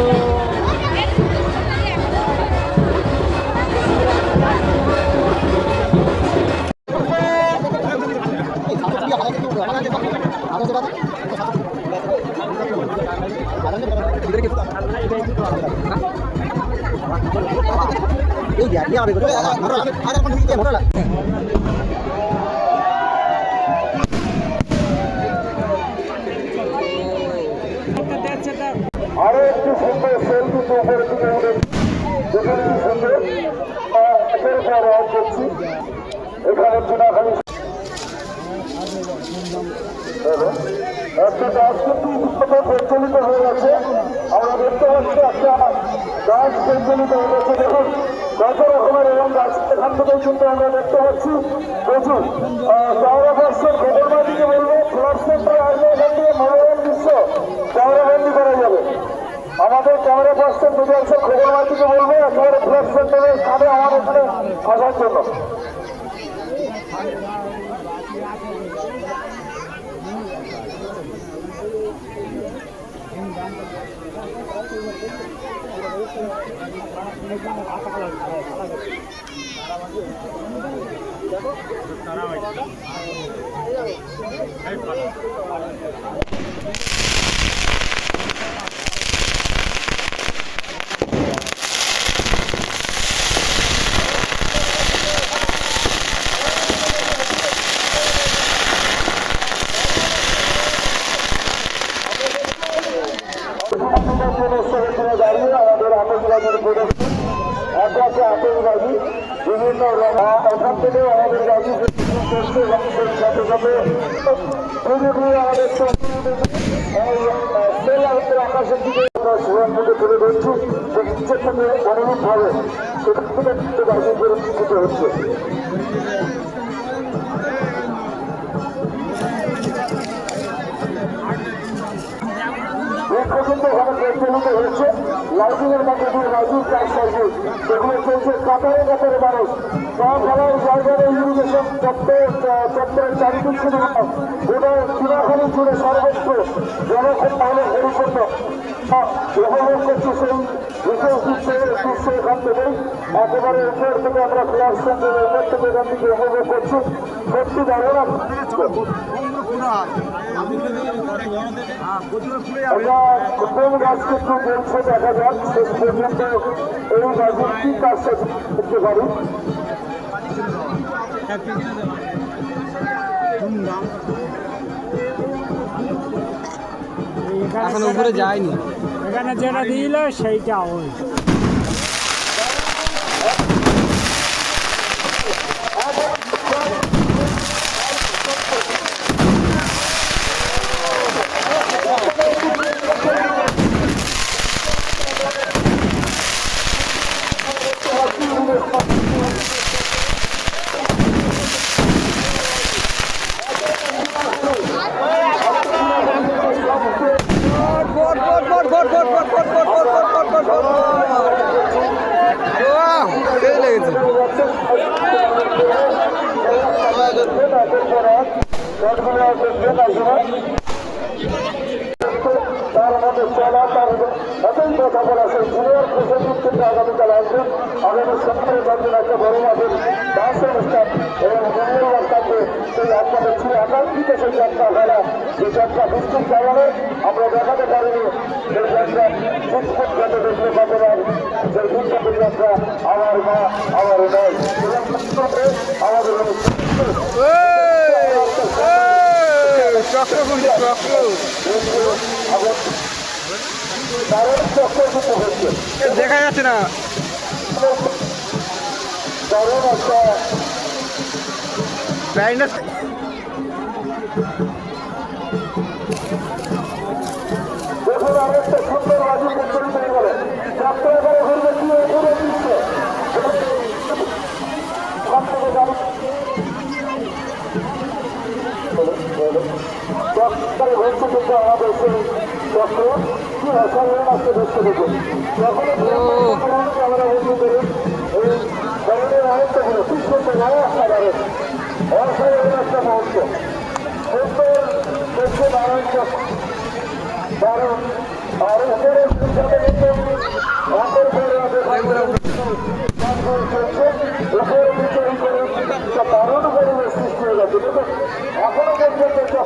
Hello. আরও একটু সুন্দর সেলফি উপরের দিকে উঠে দেখুন কি সুন্দর আহ, একের পর আওয়াজ করছি এখানে চুনাখালী একটা গাছ কিন্তু হয়ে গেছে আমরা দেখতে পাচ্ছি একটা গাছ প্রচলিত হয়ে গেছে দেখুন রকমের এবং এখান আমরা দেখতে পাচ্ছি, প্রচুর চাওড়া বর্ষের খবরবাদিকে বলব ফ্লাট সেন্টারে আসলে এখান থেকে মনোরম দৃশ্য চাওড়াবন্দি করা যাবে। আমাদের ক্যামেরা পার্সন খেবে মাটিকে বলব, একেবারে ফ্ল্যাট সেন্টারের স্থানে, আমার এখানে আসার জন্য। দাঁড়িয়ে আতঙ্কবাদী বিভিন্ন আমাদের পুরোপুরি আমাদের আকাশের দিকে আমরা সুরক্ষিত তুলে নিচের থেকে অনুরূপ হবে সেখান থেকে কিন্তু গাড়ি পরিস্থিতি হয়েছে লাইটিং এর মধ্যে দিয়ে লাইটিং কাজ করছে সেগুলো চলছে কাতারে কাতারে মানুষ। সব খেলার জায়গায় ইরিগেশন চত্বর চত্বরের চারিদিক শুধু গোটা চূড়াখালি জুড়ে সর্বত্র জনক্ষণ তাহলে পরিপূর্ণ উপভোগ করছি সেই বিশেষ দৃশ্যের দৃশ্য এখান থেকেই। একেবারে উপর থেকে আমরা ফ্ল্যাশ সেন্টারের উপর থেকে এখান থেকে উপভোগ করছি। সত্যি দারুণ কোন বলছে দেখা যাক শেষ পর্যন্ত এই করতে পারি এখন উপরে যায়নি। এখানে যেটা দিল সেইটা ওই। তার মধ্যে চলা, তার এতই কথা বলা, সেই জুনিয়র প্রশাসন থেকে আগামীকাল আসবেন। পাচ্ছেন একটা বড় এবং মঙ্গলবার থাকবে আপনাদের ছিল। সেই যাত্রা খেলা যে যাত্রা বৃষ্টির কারণে আমরা দেখাতে পারিনি। সেই যাত্রা সুস্থ যাতে পাবেন আর সেই বিখ্যাত যাত্রা আমার মা, আমার নয় আমাদের চক্র কোনটি চক্র দেখা যাচ্ছে না। একটা দেখুন আরেকটা সুন্দর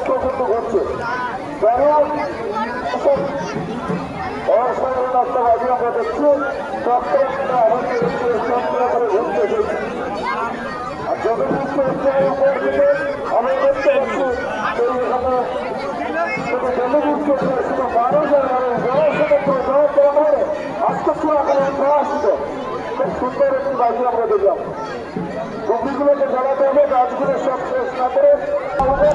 নষ্ট কিন্তু করছে কেন এসব অবস্থানের নষ্টবাদী করে ঘুরতে আর জগদীশ উপরে আমরা দেখতে পাচ্ছি সেই রকম শুধু শুধু মানুষের জনসাধারণ প্রচার করা হয় আজকে আপনারা প্রকাশিত খুব সুন্দর একটি বাজি আমরা দেখলাম। রোগীগুলোকে জানাতে হবে, গাছগুলো সব শেষ না করে আমাদের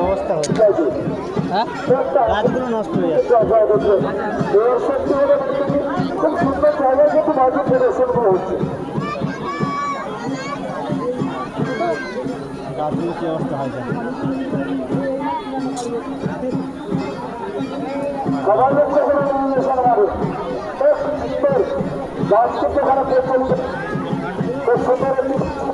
অবস্থা হ্যাঁ গাছগুলো নষ্ট হয়ে যাচ্ছে গাছগুলো কি অবস্থা হয় সবাই লক্ষ্য করে গাছকে তো খারাপ করছে তো সুন্দর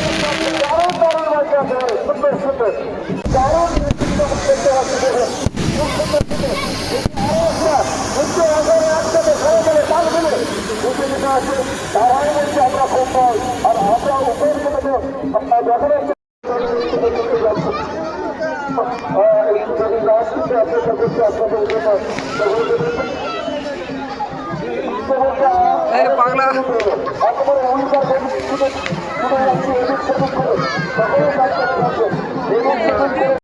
আছে তারাই বলছে আমরা সম্পদ আর আমরা উপর থেকে পাগলা